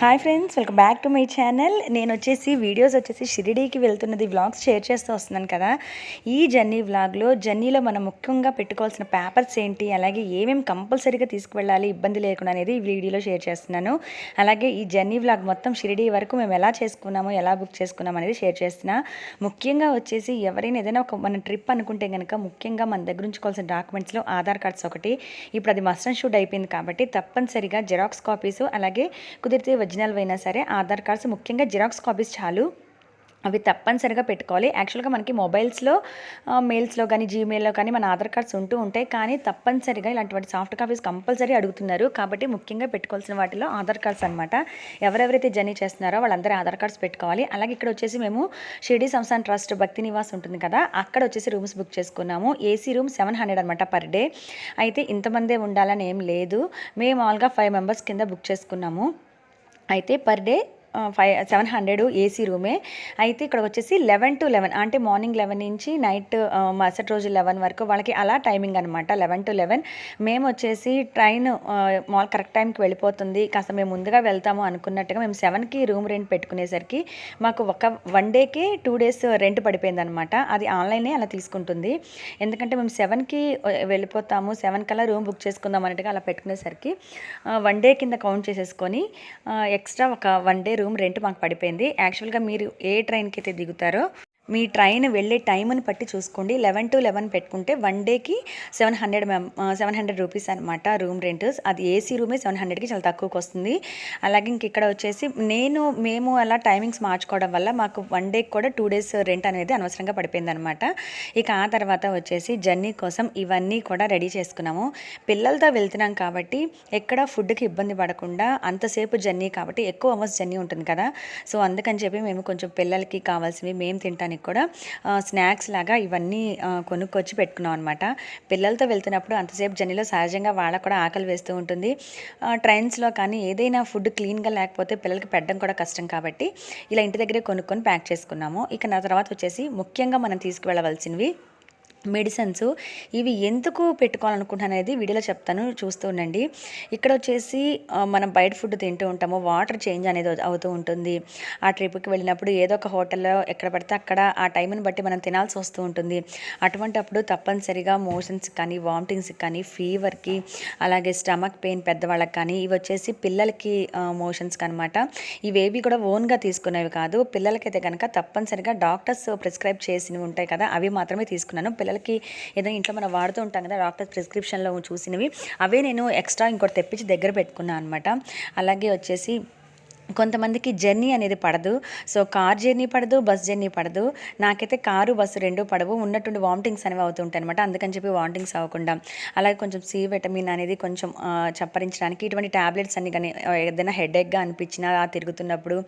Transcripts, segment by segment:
Hi friends welcome back to my channel. నేను వచ్చేసి videos వచ్చేసి షిరిడీకి వెళ్తున్నది వ్లాగ్స్ షేర్ చేస్తూ వస్తున్నాను కదా. ఈ జర్నీ వ్లాగ్లో జర్నీలో మనం ముఖ్యంగా పెట్టుకోవాల్సిన పేపర్స్ ఏంటి అలాగే ఏమేమి కంపల్సరీగా తీసుకువెళ్ళాలి ఇబ్బంది లేకుండా అనేది ఈ వీడియోలో షేర్ చేస్తున్నాను. అలాగే ఈ జర్నీ వ్లాగ్ మొత్తం షిరిడీ వరకు మేము ఎలా చేసుకున్నామో ఎలా బుక్ చేసుకున్నాం అనేది షేర్ చేస్తున్నా. ముఖ్యంగా వచ్చేసి ఎవరైనా ఏదైనా ఒక మన ట్రిప్ అనుకుంటే కనుక ముఖ్యంగా మన దగ్గర ఉంచుకోవాల్సిన డాక్యుమెంట్స్లో ఆధార్ కార్డ్స్ ఒకటి. ఇప్పుడు అది మస్ట్ అండ్ షూట్ అయిపోయింది కాబట్టి తప్పనిసరిగా జెరాక్స్ కాపీస్ అలాగే కుదిరితే ఒరిజినల్ అయినా సరే ఆధార్ కార్డ్స్ ముఖ్యంగా జిరాక్స్ కాపీస్ చాలు. అవి తప్పనిసరిగా పెట్టుకోవాలి. యాక్చువల్గా మనకి మొబైల్స్లో మెయిల్స్లో కానీ జీమెయిల్లో కానీ మన ఆధార్ కార్డ్స్ ఉంటూ ఉంటాయి. కానీ తప్పనిసరిగా ఇలాంటి సాఫ్ట్ కాపీస్ కంపల్సరీ అడుగుతున్నారు. కాబట్టి ముఖ్యంగా పెట్టుకోవాల్సిన వాటిలో ఆధార్ కార్డ్స్ అనమాట ఎవరెవరైతే జర్నీ చేస్తున్నారో వాళ్ళందరూ ఆధార్ కార్డ్స్ పెట్టుకోవాలి. అలాగే ఇక్కడ వచ్చేసి మేము షిర్డీ సంస్థాన్ ట్రస్ట్ భక్తి నివాస్ ఉంటుంది కదా అక్కడ వచ్చేసి రూమ్స్ బుక్ చేసుకున్నాము. ఏసీ రూమ్ సెవెన్ హండ్రెడ్ అనమాట పర్ డే. అయితే ఇంతమందే ఉండాలని ఏం లేదు. మేము మామూలుగా ఫైవ్ మెంబర్స్ కింద బుక్ చేసుకున్నాము. అయితే per day five seven hundred AC రూమే అయితే ఇక్కడ వచ్చేసి లెవెన్ టు లెవెన్ అంటే మార్నింగ్ లెవెన్ నుంచి నైట్ మరుసటి రోజు లెవెన్ వరకు వాళ్ళకి అలా టైమింగ్ అనమాట లెవెన్ టు లెవెన్ మేము వచ్చేసి ట్రైన్ మాల్ కరెక్ట్ టైంకి వెళ్ళిపోతుంది. కాస్త మేము ముందుగా వెళ్తాము అనుకున్నట్టుగా మేము సెవెన్కి రూమ్ రెంట్ పెట్టుకునేసరికి మాకు ఒక వన్ డేకి టూ డేస్ రెంట్ పడిపోయింది అనమాట అది ఆన్లైనే అలా తీసుకుంటుంది. ఎందుకంటే మేము సెవెన్కి వెళ్ళిపోతాము. సెవెన్ కల్లా రూమ్ బుక్ చేసుకుందాం అన్నట్టుగా అలా పెట్టుకునేసరికి వన్ డే కింద కౌంట్ చేసేసుకొని ఎక్స్ట్రా ఒక one day room room rent మాకు పడిపోయింది. యాక్చువల్గా మీరు ఏ ట్రైన్కి అయితే దిగుతారో మీ ట్రైన్ వెళ్ళే టైంని బట్టి చూసుకోండి. లెవెన్ టు లెవెన్ పెట్టుకుంటే వన్ డేకి సెవెన్ హండ్రెడ్ మెమ్ సెవెన్ హండ్రెడ్ రూపీస్ అనమాట రూమ్ రెంట్ అది ఏసీ రూమే సెవెన్ హండ్రెడ్కి చాలా తక్కువకి వస్తుంది. అలాగే ఇంక ఇక్కడ వచ్చేసి నేను మేము అలా టైమింగ్స్ మార్చుకోవడం వల్ల మాకు వన్ డేకి కూడా టూ డేస్ రెంట్ అనేది అనవసరంగా పడిపోయింది అనమాట ఇక ఆ తర్వాత వచ్చేసి జర్నీ కోసం ఇవన్నీ కూడా రెడీ చేసుకున్నాము. పిల్లలతో వెళ్తున్నాం కాబట్టి ఎక్కడ ఫుడ్కి ఇబ్బంది పడకుండా అంతసేపు జర్నీ కాబట్టి ఎక్కువ అవర్స్ జర్నీ ఉంటుంది కదా. సో అందుకని చెప్పి మేము కొంచెం పిల్లలకి కావాల్సినవి మేము తింటాను తింటానికి కూడా స్నాక్స్ లాగా ఇవన్నీ కొనుక్కొచ్చి పెట్టుకున్నాం అనమాట పిల్లలతో వెళ్తున్నప్పుడు అంతసేపు జర్నీలో సహజంగా వాళ్ళకు కూడా ఆకలి వేస్తూ ఉంటుంది. ట్రైన్స్లో కానీ ఏదైనా ఫుడ్ క్లీన్గా లేకపోతే పిల్లలకి పెట్టడం కూడా కష్టం కాబట్టి ఇలా ఇంటి దగ్గరే కొనుక్కొని ప్యాక్ చేసుకున్నాము. ఇక నా తర్వాత వచ్చేసి ముఖ్యంగా మనం తీసుకువెళ్ళవలసినవి మెడిసిన్స్ ఇవి ఎందుకు పెట్టుకోవాలనుకుంటున్నాను అనేది వీడియోలో చెప్తాను చూస్తూ ఉండండి. ఇక్కడ వచ్చేసి మనం బయట ఫుడ్ తింటూ ఉంటాము వాటర్ చేంజ్ అనేది అవుతూ ఉంటుంది. ఆ ట్రిప్కి వెళ్ళినప్పుడు ఏదో ఒక హోటల్లో ఎక్కడ పడితే అక్కడ ఆ టైంని బట్టి మనం తినాల్సి వస్తూ ఉంటుంది. అటువంటి అప్పుడు తప్పనిసరిగా మోషన్స్ కానీ వామిటింగ్స్ కానీ ఫీవర్కి అలాగే స్టమక్ పెయిన్ పెద్దవాళ్ళకి కానీ ఇవి వచ్చేసి పిల్లలకి మోషన్స్కి అనమాట ఇవేవి కూడా ఓన్గా తీసుకునేవి కాదు. పిల్లలకైతే కనుక తప్పనిసరిగా డాక్టర్స్ ప్రిస్క్రైబ్ చేసినవి ఉంటాయి కదా అవి మాత్రమే తీసుకున్నాను. పిల్లలకి ఏదో ఇంట్లో మనం వాడుతూ ఉంటాం కదా డాక్టర్ ప్రిస్క్రిప్షన్లో చూసినవి. అవే నేను ఎక్స్ట్రా ఇంకోటి తెప్పించి దగ్గర పెట్టుకున్నాను అనమాట అలాగే వచ్చేసి కొంతమందికి జర్నీ అనేది పడదు. సో కార్ జర్నీ పడదు బస్ జర్నీ పడదు. నాకైతే కారు బస్సు రెండు పడవు. ఉన్నటువంటి వామిటింగ్స్ అనేవి అవుతుంటాయి అనమాట అందుకని చెప్పి వామిటింగ్స్ అవ్వకుండా. అలాగే కొంచెం సి విటమిన్ అనేది కొంచెం చప్పరించడానికి ఇటువంటి ట్యాబ్లెట్స్ అన్ని కానీ ఏదైనా హెడేక్గా అనిపించినా తిరుగుతున్నప్పుడు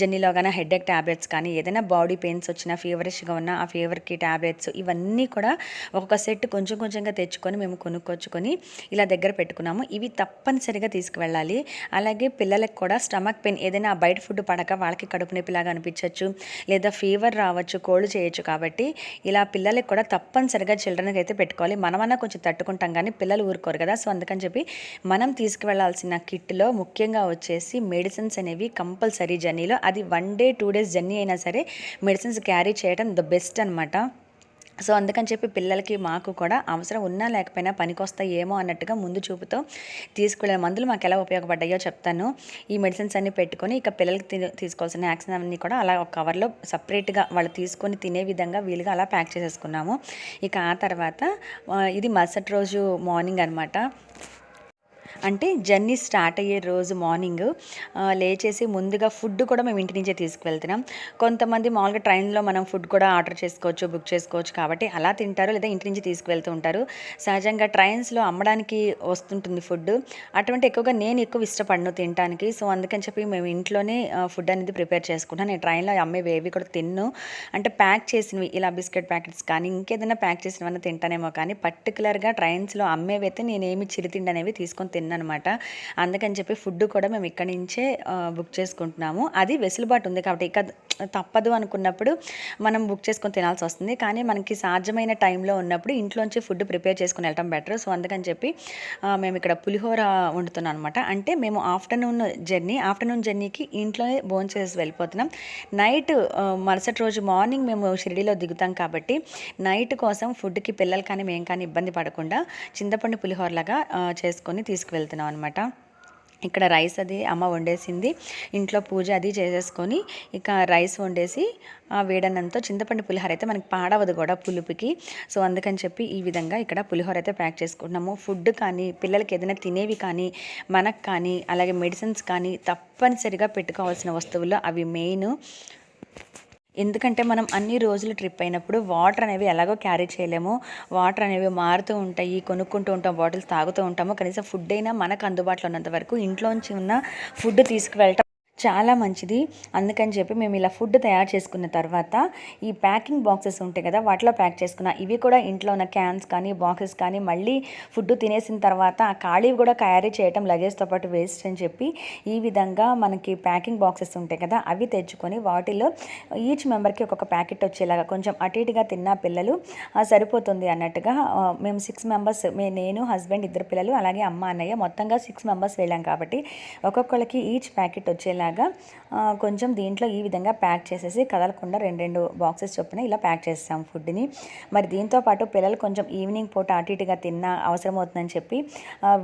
జర్నీలో కానీ హెడేక్ ట్యాబ్లెట్స్ కానీ ఏదైనా బాడీ పెయిన్స్ వచ్చినా ఫీవరిష్గా ఉన్న ఆ ఫీవర్కి ట్యాబ్లెట్స్ ఇవన్నీ కూడా ఒక్కొక్క సెట్ కొంచెం కొంచెంగా తెచ్చుకొని మేము కొనుక్కొచ్చుకొని ఇలా దగ్గర పెట్టుకున్నాము. ఇవి తప్పనిసరిగా తీసుకువెళ్ళాలి. అలాగే పిల్లలకు కూడా స్టమక్ పెయిన్ ఏదైనా బయట ఫుడ్ పడక వాళ్ళకి కడుపు నొప్పిలాగా అనిపించవచ్చు లేదా ఫీవర్ రావచ్చు కోల్డ్ చేయొచ్చు కాబట్టి ఇలా పిల్లలకి కూడా తప్పనిసరిగా చిల్డ్రన్కి అయితే పెట్టుకోవాలి. మనమన్నా కొంచెం తట్టుకుంటాం కానీ పిల్లలు ఊరుకోరు కదా. సో అందుకని చెప్పి మనం తీసుకువెళ్ళాల్సిన కిట్లో ముఖ్యంగా వచ్చేసి మెడిసిన్స్ అనేవి కంపల్సరీ జర్నీలో. అది one day two days journey అయినా సరే మెడిసిన్స్ క్యారీ చేయడం ద బెస్ట్ అనమాట సో అందుకని చెప్పి పిల్లలకి మాకు కూడా అవసరం ఉన్నా లేకపోయినా పనికొస్తాయి ఏమో అన్నట్టుగా ముందు చూపుతో తీసుకునే మందులు మాకు ఎలా ఉపయోగపడ్డాయో చెప్తాను. ఈ మెడిసిన్స్ అన్ని పెట్టుకొని ఇక పిల్లలకి తీసుకోవాల్సిన యాక్సిన్ అన్నీ కూడా అలా ఒక కవర్లో సపరేట్గా వాళ్ళు తీసుకొని తినే విధంగా వీలుగా అలా ప్యాక్ చేసేసుకున్నాము. ఇక ఆ తర్వాత ఇది మరుసటి రోజు మార్నింగ్ అనమాట అంటే జర్నీ స్టార్ట్ అయ్యే రోజు మార్నింగ్ లేచేసి ముందుగా ఫుడ్ కూడా మేము ఇంటి నుంచే తీసుకువెళ్తున్నాం. కొంతమంది మామూలుగా ట్రైన్లో మనం ఫుడ్ కూడా ఆర్డర్ చేసుకోవచ్చు బుక్ చేసుకోవచ్చు కాబట్టి అలా తింటారు లేదా ఇంటి నుంచి తీసుకువెళ్తూ ఉంటారు. సహజంగా ట్రైన్స్లో అమ్మడానికి వస్తుంటుంది ఫుడ్. అటువంటి ఎక్కువగా నేను ఎక్కువ ఇష్టపడను తినడానికి సో అందుకని చెప్పి మేము ఇంట్లోనే ఫుడ్ అనేది ప్రిపేర్ చేసుకుంటాను నేను ట్రైన్లో అమ్మేవి ఏవి కూడా తిన్ను. అంటే ప్యాక్ చేసినవి ఇలా బిస్కెట్ ప్యాకెట్స్ కానీ ఇంకేదైనా ప్యాక్ చేసినవన్నీ తింటానేమో కానీ పర్టికులర్గా ట్రైన్స్లో అమ్మేవి అయితే నేనేమి చిరుతిండి అనేవి తీసుకొని తిన్నాను ఉందన్నమాట. అందుకని చెప్పి ఫుడ్ కూడా మేము ఇక్కడి నుంచే బుక్ చేసుకుంటున్నాము. అది వెసులుబాటు ఉంది కాబట్టి ఇక తప్పదు అనుకున్నప్పుడు మనం బుక్ చేసుకొని తినాల్సి వస్తుంది. కానీ మనకి సాధ్యమైన టైంలో ఉన్నప్పుడు ఇంట్లోంచి ఫుడ్ ప్రిపేర్ చేసుకుని వెళ్ళటం బెటర్. సో అందుకని చెప్పి మేము ఇక్కడ పులిహోర వండుతున్నాం అనమాట అంటే మేము ఆఫ్టర్నూన్ జర్నీ ఆఫ్టర్నూన్ జర్నీకి ఇంట్లోనే భోజనం చేసి వెళ్ళిపోతున్నాం. నైట్ మరుసటి రోజు మార్నింగ్ మేము షిరిడీలో దిగుతాం కాబట్టి నైట్ కోసం ఫుడ్కి పిల్లలు కానీ మేము కానీ ఇబ్బంది పడకుండా చింతపండు పులిహోరలాగా చేసుకొని చేసుకొని వెళ్తున్నాం అనమాట ఇక్కడ రైస్ అది అమ్మ వండేసింది. ఇంట్లో పూజ అది చేసేసుకొని ఇక రైస్ వండేసి ఆ వేడన్నంతో చింతపండు పులిహోర అయితే మనకి పాడవదు కూడా పులుపుకి. సో అందుకని చెప్పి ఈ విధంగా ఇక్కడ పులిహోర అయితే ప్యాక్ చేసుకుంటున్నాము. ఫుడ్ కానీ పిల్లలకి ఏదైనా తినేవి కానీ మనకు కానీ అలాగే మెడిసిన్స్ కానీ తప్పనిసరిగా పెట్టుకోవాల్సిన వస్తువులు అవి మెయిన్. ఎందుకంటే మనం అన్ని రోజులు ట్రిప్ అయినప్పుడు వాటర్ అనేవి ఎలాగో క్యారీ చేయలేము. వాటర్ అనేవి మారుతూ ఉంటాయి కొనుక్కుంటూ ఉంటాం బాటిల్స్ తాగుతూ ఉంటాము. కనీసం ఫుడ్ అయినా మనకు అందుబాటులో ఉన్నంత వరకు ఇంట్లోంచి ఉన్న ఫుడ్ తీసుకువెళ్ళటం చాలా మంచిది. అందుకని చెప్పి మేము ఇలా ఫుడ్ తయారు చేసుకున్న తర్వాత ఈ ప్యాకింగ్ బాక్సెస్ ఉంటాయి కదా వాటిలో ప్యాక్ చేసుకున్న. ఇవి కూడా ఇంట్లో ఉన్న క్యాన్స్ కానీ బాక్సెస్ కానీ మళ్ళీ ఫుడ్ తినేసిన తర్వాత ఆ ఖాళీవి కూడా క్యారీ చేయటం లగేజ్తో పాటు వేస్ట్ అని చెప్పి ఈ విధంగా మనకి ప్యాకింగ్ బాక్సెస్ ఉంటాయి కదా అవి తెచ్చుకొని వాటిలో ఈచ్ మెంబర్కి ఒక్కొక్క ప్యాకెట్ వచ్చేలాగా కొంచెం అటు ఇటుగా తిన్న పిల్లలు సరిపోతుంది అన్నట్టుగా మేము సిక్స్ మెంబర్స్ మే నేను హస్బెండ్ ఇద్దరు పిల్లలు అలాగే అమ్మ అన్నయ్య మొత్తంగా సిక్స్ మెంబర్స్ వెళ్ళాం కాబట్టి ఒక్కొక్కరికి ఈచ్ ప్యాకెట్ వచ్చేలాగా కొంచెం దీంట్లో ఈ విధంగా ప్యాక్ చేసేసి కదలకుండా రెండు రెండు బాక్సెస్ చొప్పున ఇలా ప్యాక్ చేస్తాం ఫుడ్ని. మరి దీంతో పాటు పిల్లలు కొంచెం ఈవినింగ్ పూట అటు ఇటుగా తిన్నా అవసరం అవుతుందని చెప్పి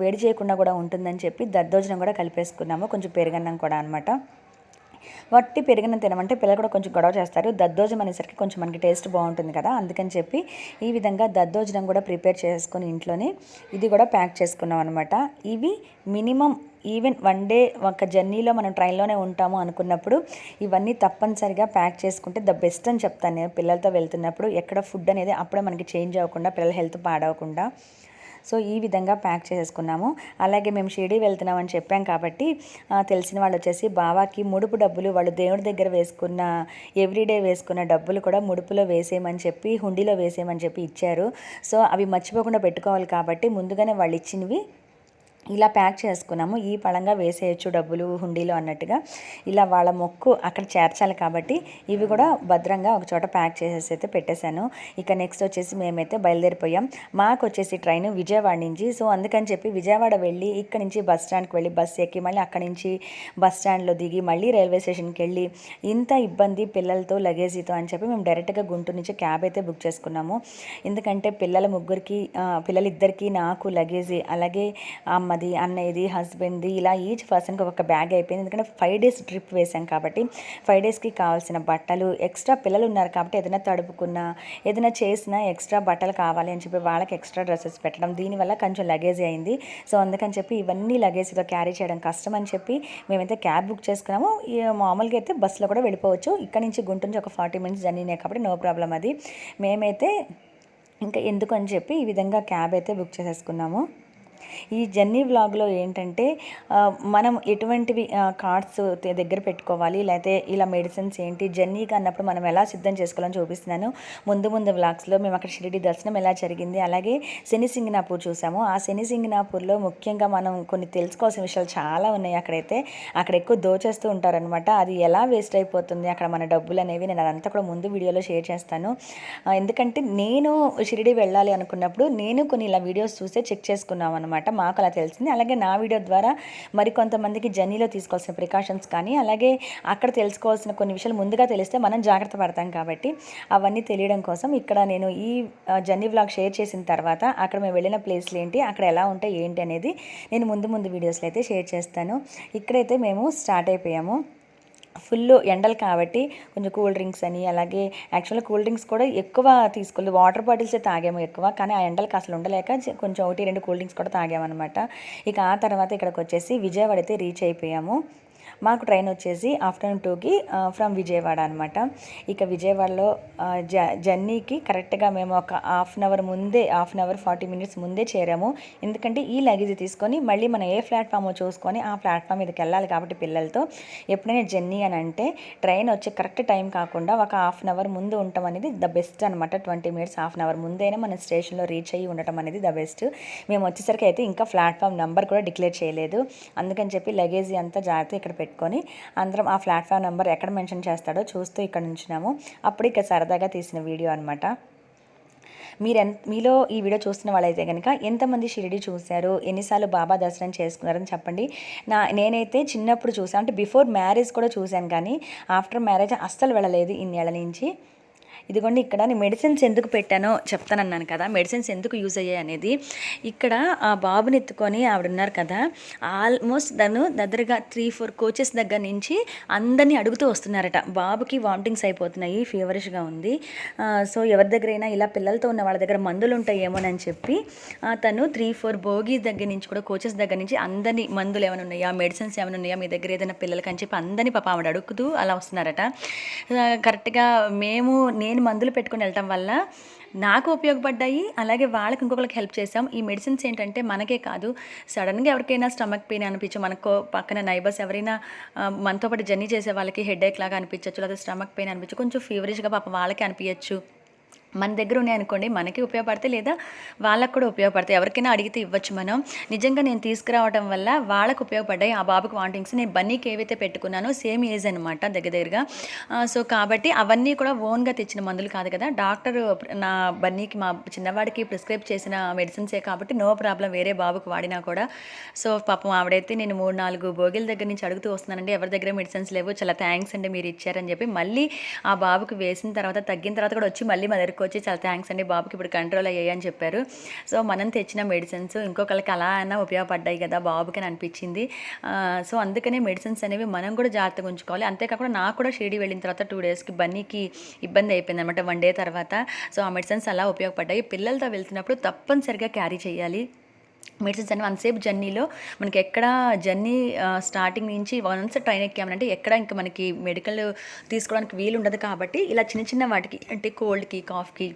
వేడి చేయకుండా కూడా ఉంటుందని చెప్పి దద్దోజనం కూడా కలిపేసుకున్నాము. కొంచెం పెరుగన్నం కూడా అనమాట వట్టి పెరిగిన తినమంటే పిల్లలు కూడా కొంచెం గొడవ చేస్తారు. దద్దోజనం అనేసరికి కొంచెం మనకి టేస్ట్ బాగుంటుంది కదా అందుకని చెప్పి ఈ విధంగా దద్దోజనం కూడా ప్రిపేర్ చేసుకుని ఇంట్లోనే ఇది కూడా ప్యాక్ చేసుకున్నాం అనమాట ఇవి మినిమం ఈవెన్ వన్ డే ఒక జర్నీలో మనం ట్రైన్లోనే ఉంటాము అనుకున్నప్పుడు ఇవన్నీ తప్పనిసరిగా ప్యాక్ చేసుకుంటే ద బెస్ట్ అని చెప్తాను నేను పిల్లలతో వెళ్తున్నప్పుడు. ఎక్కడ ఫుడ్ అనేది అప్పుడే మనకి చేంజ్ అవ్వకుండా పిల్లల హెల్త్ పాడవకుండా. సో ఈ విధంగా ప్యాక్ చేసేసుకున్నాము. అలాగే మేము షిరిడి వెళ్తున్నామని చెప్పాం కాబట్టి తెలిసిన వాళ్ళు వచ్చేసి బావాకి ముడుపు డబ్బులు వాళ్ళు దేవుడి దగ్గర వేసుకున్న ఎవ్రీడే వేసుకున్న డబ్బులు కూడా ముడుపులో వేసేయమని చెప్పి హుండీలో వేసేయమని చెప్పి ఇచ్చారు. సో అవి మర్చిపోకుండా పెట్టుకోవాలి కాబట్టి ముందుగానే వాళ్ళు ఇచ్చినవి ఇలా ప్యాక్ చేసుకున్నాము. ఈ పళంగా వేసేయచ్చు డబ్బులు హుండీలో అన్నట్టుగా. ఇలా వాళ్ళ మొక్కు అక్కడ చేర్చాలి కాబట్టి ఇవి కూడా భద్రంగా ఒక చోట ప్యాక్ చేసేసి అయితే పెట్టేశాను. ఇక నెక్స్ట్ వచ్చేసి మేమైతే బయలుదేరిపోయాం. మాకు వచ్చేసి ట్రైన్ విజయవాడ నుంచి. సో అందుకని చెప్పి విజయవాడ వెళ్ళి ఇక్కడ నుంచి బస్ స్టాండ్కి వెళ్ళి బస్ ఎక్కి మళ్ళీ అక్కడి నుంచి బస్ స్టాండ్లో దిగి మళ్ళీ రైల్వే స్టేషన్కి వెళ్ళి ఇంత ఇబ్బంది పిల్లలతో లగేజీతో అని చెప్పి మేము డైరెక్ట్గా గుంటూరు నుంచి క్యాబ్ అయితే బుక్ చేసుకున్నాము. ఎందుకంటే పిల్లల ముగ్గురికి పిల్లలిద్దరికీ నాకు లగేజీ అలాగే నాది అన్నయ్యది హస్బెండ్ది ఇలా ఈచ్ పర్సన్కి ఒక బ్యాగ్ అయిపోయింది. ఎందుకంటే ఫైవ్ డేస్ ట్రిప్ వేసాం కాబట్టి ఫైవ్ డేస్కి కావాల్సిన బట్టలు ఎక్స్ట్రా పిల్లలు ఉన్నారు కాబట్టి ఏదైనా తడుపుకున్నా ఏదైనా చేసినా ఎక్స్ట్రా బట్టలు కావాలి అని చెప్పి వాళ్ళకి ఎక్స్ట్రా డ్రెస్సెస్ పెట్టడం దీనివల్ల కొంచెం లగేజ్ అయింది. సో అందుకని చెప్పి ఇవన్నీ లగేజ్తో క్యారీ చేయడం కష్టం అని చెప్పి మేమైతే క్యాబ్ బుక్ చేసుకున్నాము. మామూలుగా అయితే బస్సులో కూడా వెళ్ళిపోవచ్చు. ఇక్కడ నుంచి గుంటూరు నుంచి ఒక ఫార్టీ మినిట్స్ జర్నీనే కాబట్టి నో ప్రాబ్లం అది. మేమైతే ఇంకా ఎందుకు అని చెప్పి ఈ విధంగా క్యాబ్ అయితే బుక్ చేసేసుకున్నాము. ఈ జర్నీ వ్లాగ్లో ఏంటంటే మనం ఎటువంటివి కార్డ్స్ దగ్గర పెట్టుకోవాలి లేకపోతే ఇలా మెడిసిన్స్ ఏంటి జర్నీకి అన్నప్పుడు మనం ఎలా సిద్ధం చేసుకోవాలని చూపిస్తున్నాను. ముందు ముందు వ్లాగ్స్లో మేము అక్కడ షిరిడి దర్శనం ఎలా జరిగింది అలాగే శని సింగనాపూర్ చూసాము. ఆ శని సింగనాపూర్లో ముఖ్యంగా మనం కొన్ని తెలుసుకోవాల్సిన విషయాలు చాలా ఉన్నాయి అక్కడైతే. అక్కడ ఎక్కువ దోచేస్తూ ఉంటారనమాట అది ఎలా వేస్ట్ అయిపోతుంది అక్కడ మన డబ్బులు అనేవి నేను అదంతా కూడా ముందు వీడియోలో షేర్ చేస్తాను. ఎందుకంటే నేను షిరిడి వెళ్ళాలి అనుకున్నప్పుడు నేను కొన్ని ఇలా వీడియోస్ చూసే చెక్ చేసుకున్నాం అనమాట మాకు అలా తెలిసింది. అలాగే నా వీడియో ద్వారా మరికొంతమందికి జర్నీలో తీసుకోవాల్సిన ప్రికాషన్స్ కానీ అలాగే అక్కడ తెలుసుకోవాల్సిన కొన్ని విషయాలు ముందుగా తెలిస్తే మనం జాగ్రత్త పడతాం కాబట్టి అవన్నీ తెలియడం కోసం ఇక్కడ నేను ఈ జర్నీ బ్లాగ్ షేర్ చేసిన తర్వాత అక్కడ మేము వెళ్ళిన ప్లేస్లు ఏంటి అక్కడ ఎలా ఉంటాయి ఏంటి అనేది నేను ముందు ముందు వీడియోస్లో అయితే షేర్ చేస్తాను. ఇక్కడైతే మేము స్టార్ట్ అయిపోయాము. ఫుల్ ఎండలు కాబట్టి కొంచెం కూల్ డ్రింక్స్ అని అలాగే యాక్చువల్గా కూల్ డ్రింక్స్ కూడా ఎక్కువ తీసుకోలేదు వాటర్ బాటిల్స్ తాగాము ఎక్కువ కానీ ఆ ఎండలకు అసలు ఉండలేక కొంచెం ఒకటి రెండు కూల్ డ్రింక్స్ కూడా తాగామన్నమాట. ఇక ఆ తర్వాత ఇక్కడికి వచ్చేసి విజయవాడ అయితే రీచ్ అయిపోయాము. మాకు ట్రైన్ వచ్చేసి ఆఫ్టర్నూన్ టూకి ఫ్రమ్ విజయవాడ అనమాట ఇక విజయవాడలో జ జర్నీకి కరెక్ట్గా మేము ఒక హాఫ్ అన్ అవర్ ముందే half an hour forty minutes ముందే చేరాము. ఎందుకంటే ఈ లగేజ్ తీసుకొని మళ్ళీ మనం ఏ ప్లాట్ఫామ్ చూసుకొని ఆ ప్లాట్ఫామ్ మీదకి వెళ్ళాలి కాబట్టి పిల్లలతో. ఎప్పుడైనా జర్నీ అని అంటే ట్రైన్ వచ్చే కరెక్ట్ టైం కాకుండా ఒక హాఫ్ అన్ అవర్ ముందు ఉండటం అనేది ద బెస్ట్ అనమాట twenty minutes half an hour ముందైనా మన స్టేషన్లో రీచ్ అయ్యి ఉండటం అనేది ద బెస్ట్. మేము వచ్చేసరికి అయితే ఇంకా ప్లాట్ఫామ్ నెంబర్ కూడా డిక్లేర్ చేయలేదు. అందుకని చెప్పి లగేజ్ అంతా జాగ్రత్త ఇక్కడ పెట్టుకొని అందరం ఆ ప్లాట్ఫామ్ నెంబర్ ఎక్కడ మెన్షన్ చేస్తాడో చూస్తూ ఇక్కడ నుంచినాము అప్పుడు ఇక్కడ సరదాగా తీసిన వీడియో అనమాట మీరు ఎంత మీలో ఈ వీడియో చూస్తున్న వాళ్ళైతే కనుక ఎంతమంది షిరిడి చూశారు ఎన్నిసార్లు బాబా దర్శనం చేసుకున్నారని చెప్పండి. నా నేనైతే చిన్నప్పుడు చూసాను అంటే బిఫోర్ మ్యారేజ్ కూడా చూశాను కానీ ఆఫ్టర్ మ్యారేజ్ అస్సలు వెళ్ళలేదు ఇన్నేళ్ళ నుంచి. ఇదిగోండి ఇక్కడ నేను మెడిసిన్స్ ఎందుకు పెట్టానో చెప్తానన్నాను కదా. మెడిసిన్స్ ఎందుకు యూజ్ అయ్యాయి అనేది ఇక్కడ ఆ బాబుని ఎత్తుకొని ఆవిడ ఉన్నారు కదా. ఆల్మోస్ట్ తను దగ్గరగా త్రీ ఫోర్ కోచెస్ దగ్గర నుంచి అందరినీ అడుగుతూ వస్తున్నారట. బాబుకి వామిటింగ్స్ అయిపోతున్నాయి ఫీవరిష్గా ఉంది. సో ఎవరి దగ్గరైనా ఇలా పిల్లలతో ఉన్న వాళ్ళ దగ్గర మందులు ఉంటాయేమోనని చెప్పి తను త్రీ ఫోర్ బోగీస్ దగ్గర నుంచి కూడా కోచెస్ దగ్గర నుంచి అందరినీ మందులు ఏమైనా ఉన్నాయా మెడిసిన్స్ ఏమైనా ఉన్నాయా మీ దగ్గర ఏదైనా పిల్లలకి అని చెప్పి అందరినీ పాప ఆవిడ అడుగుతూ అలా వస్తున్నారట. కరెక్ట్గా మేము నేను మందులు పెట్టుకుని వెళ్ళటం వల్ల నాకు ఉపయోగపడ్డాయి అలాగే వాళ్ళకి ఇంకొకరికి హెల్ప్ చేసాం ఈ మెడిసిన్స్ ఏంటంటే మనకే కాదు. సడన్గా ఎవరికైనా స్టమక్ పెయిన్ అనిపించు మనకు పక్కన నైబర్స్ ఎవరైనా మనతో పాటు జర్నీ చేసే వాళ్ళకి హెడ్ ఏక్ లాగా అనిపించవచ్చు లేదా స్టమక్ పెయిన్ అనిపించు కొంచెం ఫీవరిష్గా పాపం వాళ్ళకి అనిపించచ్చు మన దగ్గర ఉన్నాయి అనుకోండి మనకి ఉపయోగపడతాయి లేదా వాళ్ళకు కూడా ఉపయోగపడతాయి. ఎవరికైనా అడిగితే ఇవ్వచ్చు మనం. నిజంగా నేను తీసుకురావడం వల్ల వాళ్ళకు ఉపయోగపడ్డాయి ఆ బాబుకి వాంటింగ్స్. నేను బన్నీకి ఏవైతే పెట్టుకున్నానో సేమ్ ఏజ్ అనమాట దగ్గర దగ్గరగా. సో కాబట్టి అవన్నీ కూడా ఓన్గా తెచ్చిన మందులు కాదు కదా. డాక్టర్ నా బన్నీకి మా చిన్నవాడికి ప్రిస్క్రైబ్ చేసిన మెడిసిన్సే కాబట్టి నో ప్రాబ్లం వేరే బాబుకి వాడినా కూడా. సో పాపం ఆవిడైతే నేను మూడు నాలుగు భోగిల దగ్గర నుంచి అడుగుతూ వస్తున్నానండి ఎవరి దగ్గర మెడిసిన్స్ లేవు చాలా థ్యాంక్స్ అండి మీరు ఇచ్చారని చెప్పి. మళ్ళీ ఆ బాబుకు వేసిన తర్వాత తగ్గిన తర్వాత కూడా వచ్చి మళ్ళీ మా దగ్గరికి వచ్చి చాలా థ్యాంక్స్ అండి. బాబుకి ఇప్పుడు కంట్రోల్ అయ్యాయి అని చెప్పారు. సో మనం తెచ్చిన మెడిసిన్స్ ఇంకొకరికి అలా అయినా ఉపయోగపడ్డాయి కదా బాబుకి అని అనిపించింది. సో అందుకనే మెడిసిన్స్ అనేవి మనం కూడా జాగ్రత్తగా ఉంచుకోవాలి. అంతేకాకుండా నాకు కూడా షిరిడి వెళ్ళిన తర్వాత టూ డేస్కి బన్నీకి ఇబ్బంది అయిపోయింది అనమాట వన్ డే తర్వాత. సో ఆ మెడిసిన్స్ అలా ఉపయోగపడ్డాయి. పిల్లలతో వెళ్తున్నప్పుడు తప్పనిసరిగా క్యారీ చేయాలి. మెడిసిన్స్ అని వన్సేపు జర్నీలో మనకి ఎక్కడ జర్నీ స్టార్టింగ్ నుంచి వన్స్ ట్రైన్ ఎక్కామంటే ఎక్కడ ఇంకా మనకి మెడికల్ తీసుకోవడానికి వీలు ఉండదు కాబట్టి ఇలా చిన్న చిన్న వాటికి అంటే కోల్డ్కి కాఫ్కి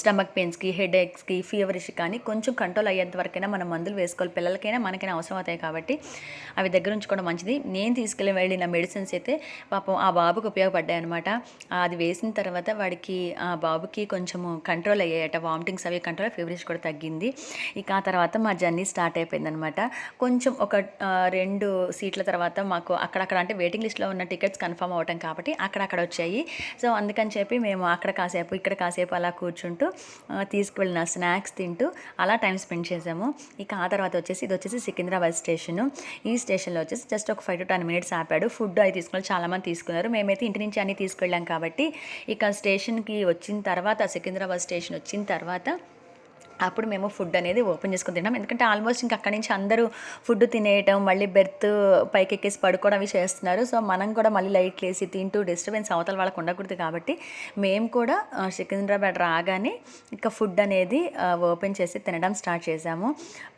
స్టమక్ పెయిన్స్కి హెడ్ ఏక్స్కి ఫీవరిష్ కానీ కొంచెం కంట్రోల్ అయ్యేంత వరకైనా మనం మందులు వేసుకోవాలి. పిల్లలకైనా మనకైనా అవసరం అవుతాయి కాబట్టి అవి దగ్గర ఉంచుకోవడం మంచిది. నేను తీసుకెళ్ళి వెళ్ళిన మెడిసిన్స్ అయితే పాపం ఆ బాబుకి ఉపయోగపడ్డాయి అనమాట అది వేసిన తర్వాత వాడికి ఆ బాబుకి కొంచెము కంట్రోల్ అయ్యాయట. వామిటింగ్స్ అవి కంట్రోల్ ఫీవరిష్ కూడా తగ్గింది. ఇక ఆ తర్వాత మా జర్నీ స్టార్ట్ అయిపోయిందనమాట కొంచెం ఒక రెండు సీట్ల తర్వాత మాకు అక్కడక్కడ అంటే వెయిటింగ్ లిస్ట్లో ఉన్న టికెట్స్ కన్ఫర్మ్ అవ్వటం కాబట్టి అక్కడక్కడ వచ్చాయి. సో అందుకని చెప్పి మేము అక్కడ కాసేపు ఇక్కడ కాసేపు అలా కూర్చుంటూ ఆ, తీసుకువెళ్ళిన స్నాక్స్ తింటూ అలా టైం స్పెండ్ చేసాము ఇక ఆ తర్వాత వచ్చేసి ఇది వచ్చేసి సికింద్రాబాద్ స్టేషను. ఈ స్టేషన్లో వచ్చేసి జస్ట్ ఒక ఫైవ్ టు టెన్ మినిట్స్ ఆపాడు. ఫుడ్ అవి తీసుకున్నారు చాలామంది తీసుకున్నారు. మేమైతే ఇంటి నుంచి అన్నీ తీసుకెళ్ళాం కాబట్టి ఇక స్టేషన్కి వచ్చిన తర్వాత సికింద్రాబాద్ స్టేషన్ వచ్చిన తర్వాత అప్పుడు మేము ఫుడ్ అనేది ఓపెన్ చేసుకుని తిన్నాం ఎందుకంటే ఆల్మోస్ట్ ఇంకా అక్కడి నుంచి అందరూ ఫుడ్ తినేయటం మళ్ళీ బెర్త్ పైకి ఎక్కేసి పడుకోవడం అవి చేస్తున్నారు. సో మనం కూడా మళ్ళీ లైట్లు వేసి తింటూ డిస్టర్బెన్స్ అవతల వాళ్ళకి ఉండకూడదు కాబట్టి మేము కూడా సికింద్రాబాద్ రాగానే ఇంకా ఫుడ్ అనేది ఓపెన్ చేసి తినడం స్టార్ట్ చేసాము.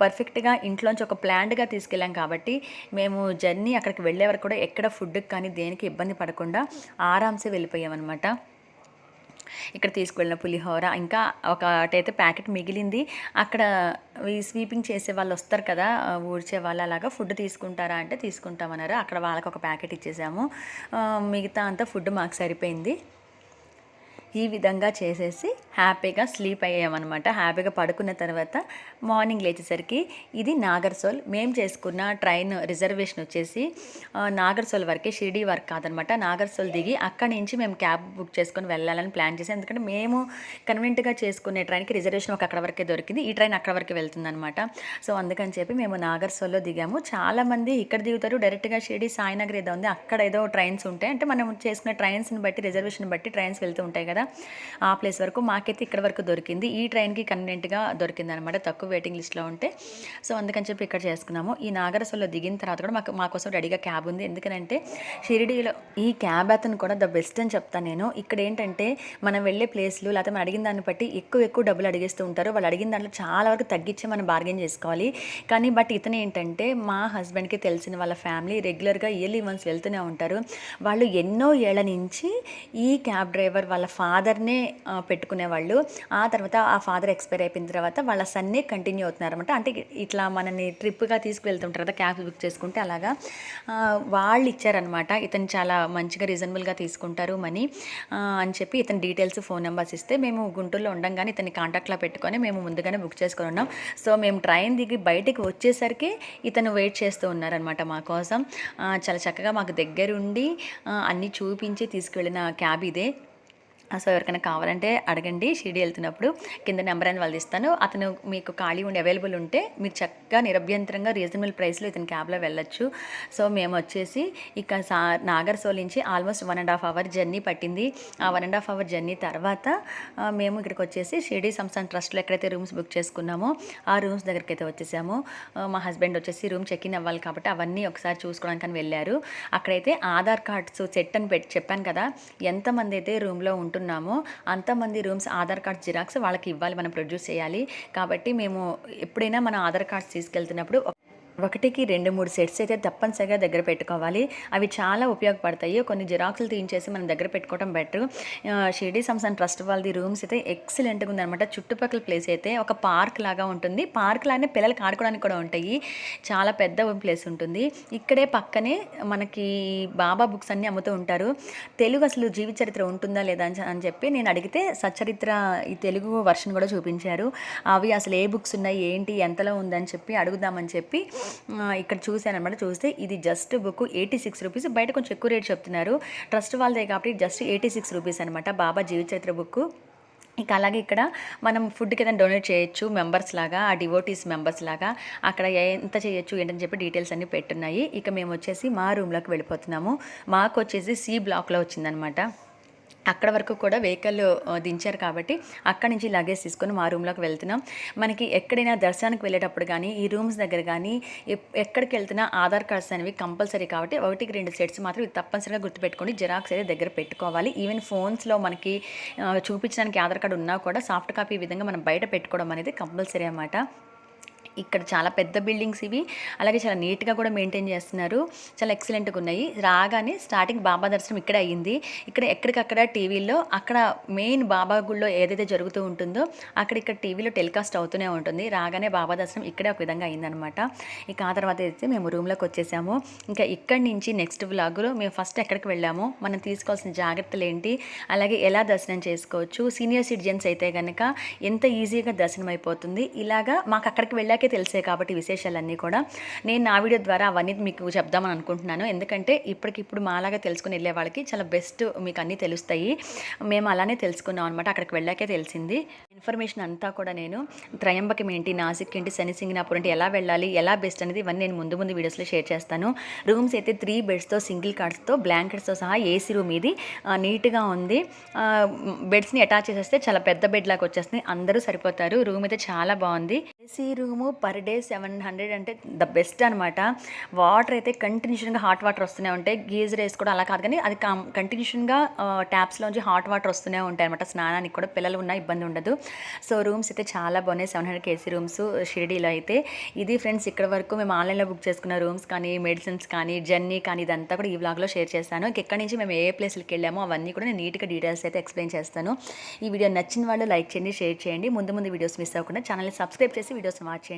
పర్ఫెక్ట్గా ఇంట్లోంచి ఒక ప్లాన్డ్గా తీసుకెళ్ళాం కాబట్టి మేము జర్నీ అక్కడికి వెళ్ళే వరకు కూడా ఎక్కడ ఫుడ్కి కానీ దేనికి ఇబ్బంది పడకుండా ఆరామ్సే వెళ్ళిపోయామన్నమాట. ఇక్కడ తీసుకువెళ్ళిన పులిహోర. ఇంకా ఒకటైతే ప్యాకెట్ మిగిలింది. అక్కడ ఈ స్వీపింగ్ చేసే వాళ్ళు వస్తారు కదా ఊడ్చే వాళ్ళు అలాగా ఫుడ్ తీసుకుంటారా అంటే తీసుకుంటామన్నారు. అక్కడ వాళ్ళకి ఒక ప్యాకెట్ ఇచ్చేసాము. మిగతా అంతా ఫుడ్ మాకు సరిపోయింది. ఈ విధంగా చేసేసి హ్యాపీగా స్లీప్ అయ్యామన్నమాట. హ్యాపీగా పడుకున్న తర్వాత మార్నింగ్ లేచేసరికి ఇది నాగర్సోల్ మేము చేసుకున్న ట్రైన్ రిజర్వేషన్ వచ్చేసి నాగర్సోల్ వరకే షిరిడి వరకు కాదనమాట నాగర్సోల్ దిగి అక్కడి నుంచి మేము క్యాబ్ బుక్ చేసుకొని వెళ్ళాలని ప్లాన్ చేసాం ఎందుకంటే మేము కన్వీనెంట్గా చేసుకునే ట్రైన్కి రిజర్వేషన్ ఒక అక్కడ వరకే దొరికింది. ఈ ట్రైన్ అక్కడ వరకు వెళ్తుందనమాట సో అందుకని చెప్పి మేము నాగర్సోల్లో దిగాము. చాలామంది ఇక్కడ దిగుతారు డైరెక్ట్గా షిరిడి సాయినగర్ ఏదో ఉంది అక్కడ ఏదో ట్రైన్స్ ఉంటాయి. అంటే మనం చేసుకునే ట్రైన్స్ని బట్టి రిజర్వేషన్ బట్టి ట్రైన్స్ వెళ్తూ ఉంటాయి కదా. కదా? ఆ ప్లేస్ వరకు మాకైతే ఇక్కడ వరకు దొరికింది. ఈ ట్రైన్కి కన్వీనియంట్గా దొరికింది అనమాట తక్కువ వెయిటింగ్ లిస్ట్లో ఉంటే. సో అందుకని చెప్పి ఇక్కడ చేసుకున్నాము. ఈ నాగరసోల్లో దిగిన తర్వాత కూడా మాకు మాకోసం రెడీగా క్యాబ్ ఉంది. ఎందుకంటే షిరిడీలో ఈ క్యాబ్ అతను కూడా ద బెస్ట్ అని చెప్తాను నేను. ఇక్కడ ఏంటంటే మనం వెళ్ళే ప్లేస్లు లేకపోతే మనం అడిగిన దాన్ని బట్టి ఎక్కువ ఎక్కువ డబ్బులు అడిగేస్తూ ఉంటారు. వాళ్ళు అడిగిన దాంట్లో చాలా వరకు తగ్గించి మనం బార్గెన్ చేసుకోవాలి. కానీ బట్ ఇతను ఏంటంటే మా హస్బెండ్కి తెలిసిన వాళ్ళ ఫ్యామిలీ రెగ్యులర్గా ఇయర్లీ వన్స్ వెళ్తూనే ఉంటారు. వాళ్ళు ఎన్నో ఏళ్ళ నుంచి ఈ క్యాబ్ డ్రైవర్ వాళ్ళ ఫాదర్నే పెట్టుకునేవాళ్ళు. ఆ తర్వాత ఆ ఫాదర్ ఎక్స్పైర్ అయిపోయిన తర్వాత వాళ్ళ సన్నే కంటిన్యూ అవుతున్నారు అనమాట అంటే ఇట్లా మనని ట్రిప్గా తీసుకువెళ్తుంటారు కదా క్యాబ్ బుక్ చేసుకుంటే అలాగా. వాళ్ళు ఇచ్చారనమాట ఇతను చాలా మంచిగా రీజనబుల్గా తీసుకుంటారు మనీ అని చెప్పి ఇతని డీటెయిల్స్ ఫోన్ నెంబర్స్ ఇస్తే మేము గుంటూరులో ఉండంగానే ఇతని కాంటాక్ట్లో పెట్టుకొని మేము ముందుగానే బుక్ చేసుకొని ఉన్నాం. సో మేము ట్రైన్ దిగి బయటికి వచ్చేసరికి ఇతను వెయిట్ చేస్తూ ఉన్నారనమాట మా కోసం. చాలా చక్కగా మాకు దగ్గరుండి అన్నీ చూపించి తీసుకువెళ్ళిన క్యాబ్ ఇదే. సో ఎవరికైనా కావాలంటే అడగండి. షిరిడి వెళ్తున్నప్పుడు కింద నెంబర్ అని వాళ్ళు ఇస్తాను. అతను మీకు ఖాళీ ఉండి అవైలబుల్ ఉంటే మీరు చక్కగా నిరభ్యంతరంగా రీజనబుల్ ప్రైస్లో ఇతని క్యాబ్లో వెళ్ళొచ్చు. సో మేము వచ్చేసి ఇక సా నాగర్సోల్ నుంచి almost one and half hour journey పట్టింది. ఆ one and half hour journey తర్వాత మేము ఇక్కడికి వచ్చేసి షిరిడి సంస్థాన్ ట్రస్ట్లో ఎక్కడైతే రూమ్స్ బుక్ చేసుకున్నామో ఆ రూమ్స్ దగ్గరికి అయితే వచ్చేసాము మా హస్బెండ్ వచ్చేసి రూమ్ చెక్ ఇన్ అవ్వాలి కాబట్టి అవన్నీ ఒకసారి చూసుకోవడానికి అని వెళ్ళారు. అక్కడైతే ఆధార్ కార్డ్స్ సెట్ అని పెట్టి చెప్పాను కదా. ఎంతమంది అయితే రూమ్లో ఉంటున్నామో అంతమంది రూమ్స్ ఆధార్ కార్డ్ జిరాక్స్ వాళ్ళకి ఇవ్వాలి మనం ప్రొడ్యూస్ చేయాలి. కాబట్టి మేము ఎప్పుడైనా మన ఆధార్ కార్డ్స్ తీసుకెళ్తున్నప్పుడు ఒకటికి రెండు మూడు సెట్స్ అయితే తప్పనిసరిగా దగ్గర పెట్టుకోవాలి. అవి చాలా ఉపయోగపడతాయి. కొన్ని జిరాక్స్లు తీయించేసి మనం దగ్గర పెట్టుకోవడం బెటర్. షిర్డీ సంసన్ ట్రస్ట్ వాళ్ళది రూమ్స్ అయితే ఎక్సలెంట్గా ఉందన్నమాట. చుట్టుపక్కల ప్లేస్ అయితే ఒక పార్క్ లాగా ఉంటుంది. పార్క్ లాగానే పిల్లలకి ఆడుకోవడానికి కూడా ఉంటాయి. చాలా పెద్ద ప్లేస్ ఉంటుంది. ఇక్కడే పక్కనే మనకి బాబా బుక్స్ అన్నీ అమ్ముతూ ఉంటారు. తెలుగు అసలు జీవిత చరిత్ర ఉంటుందా లేదా అని చెప్పి నేను అడిగితే సచ్చరిత్ర ఈ తెలుగు వర్షన్ కూడా చూపించారు. అవి అసలు ఏ బుక్స్ ఉన్నాయి? ఏంటి? ఎంతలో ఉందని చెప్పి అడుగుదామని చెప్పి ఇక్కడ చూశాను అనమాట చూస్తే ఇది just book eighty six rupees బయట కొంచెం ఎక్కువ రేట్ చెప్తున్నారు. ట్రస్ట్ వాళ్ళదే కాబట్టి జస్ట్ ఎయిటీ సిక్స్ రూపీస్ అనమాట బాబా జీవిచరిత్ర బుక్ ఇక అలాగే ఇక్కడ మనం ఫుడ్కి ఏదైనా డొనేట్ చేయొచ్చు మెంబర్స్ లాగా ఆ డివోటీస్ మెంబర్స్ లాగా. అక్కడ ఎంత చేయొచ్చు ఏంటని చెప్పి డీటెయిల్స్ అన్నీ పెట్టున్నాయి. ఇక మేము వచ్చేసి మా రూమ్లోకి వెళ్ళిపోతున్నాము. మాకు వచ్చేసి సి బ్లాక్లో వచ్చిందనమాట అక్కడ వరకు కూడా వెహికల్ దించారు కాబట్టి అక్కడి నుంచి లగేజ్ తీసుకొని మా రూమ్లోకి వెళ్తున్నాం. మనకి ఎక్కడైనా దర్శనానికి వెళ్ళేటప్పుడు కానీ ఈ రూమ్స్ దగ్గర కానీ ఎప్- ఎక్కడికి వెళ్తున్నా ఆధార్ కార్డ్స్ అనేవి కంపల్సరీ కాబట్టి ఒకటికి రెండు సెట్స్ మాత్రం తప్పనిసరిగా గుర్తుపెట్టుకోండి. జిరాక్స్ అయితే దగ్గర పెట్టుకోవాలి. ఈవెన్ ఫోన్స్లో మనకి చూపించడానికి ఆధార్ కార్డు ఉన్నా కూడా సాఫ్ట్ కాపీ విధంగా మనం బయట పెట్టుకోవడం అనేది కంపల్సరీ అన్నమాట. ఇక్కడ చాలా పెద్ద బిల్డింగ్స్ ఇవి. అలాగే చాలా నీట్గా కూడా మెయింటైన్ చేస్తున్నారు. చాలా ఎక్సలెంట్గా ఉన్నాయి. రాగానే స్టార్టింగ్ బాబా దర్శనం ఇక్కడ అయ్యింది ఇక్కడ ఎక్కడికక్కడ టీవీల్లో అక్కడ మెయిన్ బాబా గుళ్ళో ఏదైతే జరుగుతూ ఉంటుందో అక్కడ ఇక్కడ టీవీలో టెలికాస్ట్ అవుతూనే ఉంటుంది. రాగానే బాబా దర్శనం ఇక్కడే ఒక విధంగా అయిందనమాట ఇక ఆ తర్వాత అయితే మేము రూమ్లోకి వచ్చేసాము. ఇంకా ఇక్కడి నుంచి నెక్స్ట్ వ్లాగ్లో మేము ఫస్ట్ ఎక్కడికి వెళ్ళాము మనం తీసుకోవాల్సిన జాగ్రత్తలు ఏంటి? అలాగే ఎలా దర్శనం చేసుకోవచ్చు? సీనియర్ సిటిజన్స్ అయితే కనుక ఎంత ఈజీగా దర్శనం అయిపోతుంది? ఇలాగా మాకు అక్కడికి వెళ్ళాక తెలిసే కాబట్టి విశేషాలన్నీ కూడా. నేను నా వీడియో ద్వారా అవన్నీ మీకు చెప్దామని అనుకుంటున్నాను. ఎందుకంటే ఇప్పటికిప్పుడు మాలాగా తెలుసుకుని వెళ్ళే వాళ్ళకి చాలా బెస్ట్ మీకు అన్నీ తెలుస్తాయి. మేము అలానే తెలుసుకున్నాం అనమాట అక్కడికి వెళ్ళాకే తెలిసింది. ఇన్ఫర్మేషన్ అంతా కూడా నేను త్రయంబకం ఏంటి నాసిక్ ఏంటి శని సింగనాపూర్ ఏంటి ఎలా వెళ్ళాలి ఎలా బెస్ట్ అనేది ఇవన్నీ నేను ముందు ముందు వీడియోస్లో షేర్ చేస్తాను. రూమ్స్ అయితే త్రీ బెడ్స్తో సింగిల్ కార్డ్స్తో బ్లాంకెట్స్తో సహా ఏసీ రూమ్ ఇది. నీట్గా ఉంది. బెడ్స్ని అటాచ్ చేసేస్తే చాలా పెద్ద బెడ్ లాగా వచ్చేస్తుంది. అందరూ సరిపోతారు. రూమ్ అయితే చాలా బాగుంది. AC room per day seven hundred అంటే ద బెస్ట్ అనమాట వాటర్ అయితే కంటిన్యూషన్గా హాట్ వాటర్ వస్తూనే ఉంటాయి. గీజర్ వేసుకోవడం కూడా అలా కాదు కానీ అది కంటిన్యూషన్గా ట్యాప్స్లోంచి హాట్ వాటర్ వస్తూనే ఉంటాయి అనమాట స్నానానికి కూడా పిల్లలు ఉన్న ఇబ్బంది ఉండదు. సో రూమ్స్ అయితే చాలా బాగున్నాయి. సెవెన్ హండ్రెడ్ కేసీ రూమ్స్ షిరిడీలో అయితే. ఇది ఫ్రెండ్స్ ఇక్కడ వరకు మేము ఆన్లైన్లో బుక్ చేసుకున్న రూమ్స్ కానీ మెడిసిన్స్ కానీ జర్నీ కానీ ఇదంతా కూడా ఈ వ్లాగ్లో షేర్ చేస్తాను ఎక్కడి నుంచి మేము ఏ ప్లేస్లకి వెళ్ళామో అవన్నీ కూడా నేను నీట్గా డీటెయిల్స్ అయితే ఎక్స్ప్లెయిన్ చేస్తాను. ఈ వీడియో నచ్చిన వాళ్ళు లైక్ చేయండి షేర్ చేయండి. ముందు ముందు వీడియోస్ మిస్ అవ్వకుండా ఛానల్ని సబ్స్క్రైబ్ చేసి వీడియోస్ వాచ్